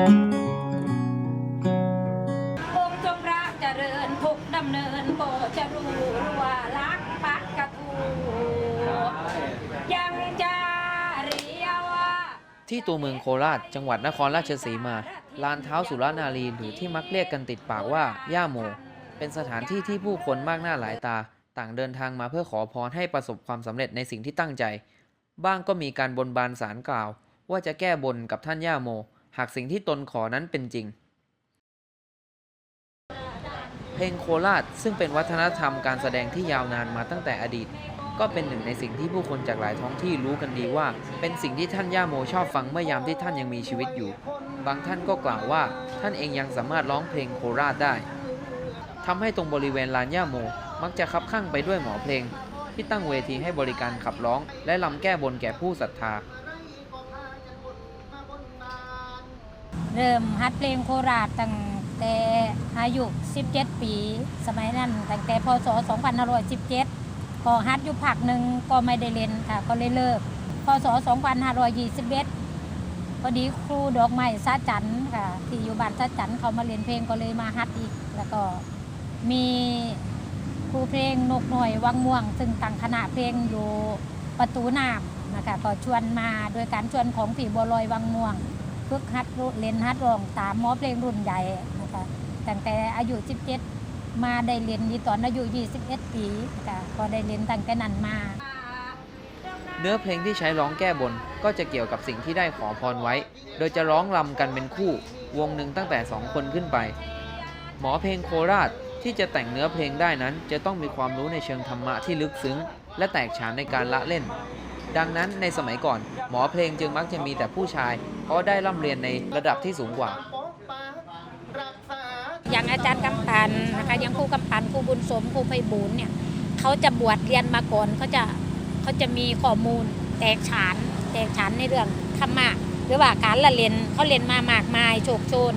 องค์จรัเจริญทุกดำเนินโปรดจะรู้ว่ารักปักกระทูยังจะเรียว่า ที่ตัวเมืองโคราช จังหวัดนครราชสีมา ลานเท้าสุรนารีหรือที่มักเรียกกันติดปากว่า ย่าโม เป็นสถานที่ที่ผู้คนมากหน้าหลายตา ต่างเดินทางมาเพื่อขอพรให้ประสบความสำเร็จในสิ่งที่ตั้งใจ บ้างก็มีการบนบานสารกล่าว ว่าจะแก้บนกับท่านย่าโม หากสิ่งที่ตนขอนั้นเป็นจริง เพลงโคราชซึ่งเป็นวัฒนธรรมการแสดงที่ยาวนานมาตั้งแต่อดีต ก็เป็นหนึ่งในสิ่งที่ผู้คนจากหลายท้องที่รู้กันดีว่า เป็นสิ่งที่ท่านย่าโมชอบฟังเมื่อยามที่ท่านยังมีชีวิตอยู่ บางท่านก็กล่าวว่าท่านเองยังสามารถร้องเพลงโคราชได้ทำให้ตรงบริเวณลานย่าโมมักจะคับข้างไปด้วยหมอเพลง ที่ตั้งเวทีให้บริการขับร้อง และลำแก้บนแก่ผู้ศรัทธา เริ่มฮัดเพลงโคราชตั้งแต่อายุ 17 ปี สมัยนั้นตั้งแต่พศ 2517 ก็ฮัดอยู่พักหนึ่งก็ไม่ได้เรียนค่ะ ก็เลยเลิก พศ 2521 พอดีครูดอกไม้ซาจันค่ะ ที่อยู่บ้านซาจันเขามาเรียนเพลงก็เลยมาฮัดอีก แล้วก็มีครูเพลงนกหน่อยวังม่วง ซึ่งตั้งคณะเพลงอยู่ประตูน้ำนะคะก็ชวนมาโดยการชวนของผีบัวลอยวังม่วง ฝึกฮัดเล่นฮัดร้องตามหมอเพลงรุ่นใหญ่นะคะตั้งแต่อายุ 17 มาได้เรียนดีตอนอายุ 21 ปีค่ะก็ได้เรียนตั้งแต่นั้นมาเนื้อเพลงที่ใช้ร้องแก้บนก็จะเกี่ยวกับสิ่งที่ได้ขอพรไว้ โดยจะร้องรำกันเป็นคู่ วงหนึ่งตั้งแต่2คนขึ้นไป หมอเพลงโคราชที่จะแต่งเนื้อเพลงได้นั้น จะต้องมีความรู้ในเชิงธรรมะที่ลึกซึ้ง และแตกฉานในการละเล่น ดังนั้นในสมัยก่อน หมอเพลงจึงมักจะมีแต่ผู้ชาย เพราะได้ร่ำเรียนในระดับที่สูงกว่า อย่างอาจารย์กำปันนะคะอย่างครูกำปันครูบุญสมครูไพบูลเนี่ยเขาจะบวชเรียนมาก่อนเขาจะเขาจะมีข้อมูลแตกฉาน แตกฉานในเรื่องธรรมะหรือว่าการละเรียนเขาเรียนมามากมายโชคโชน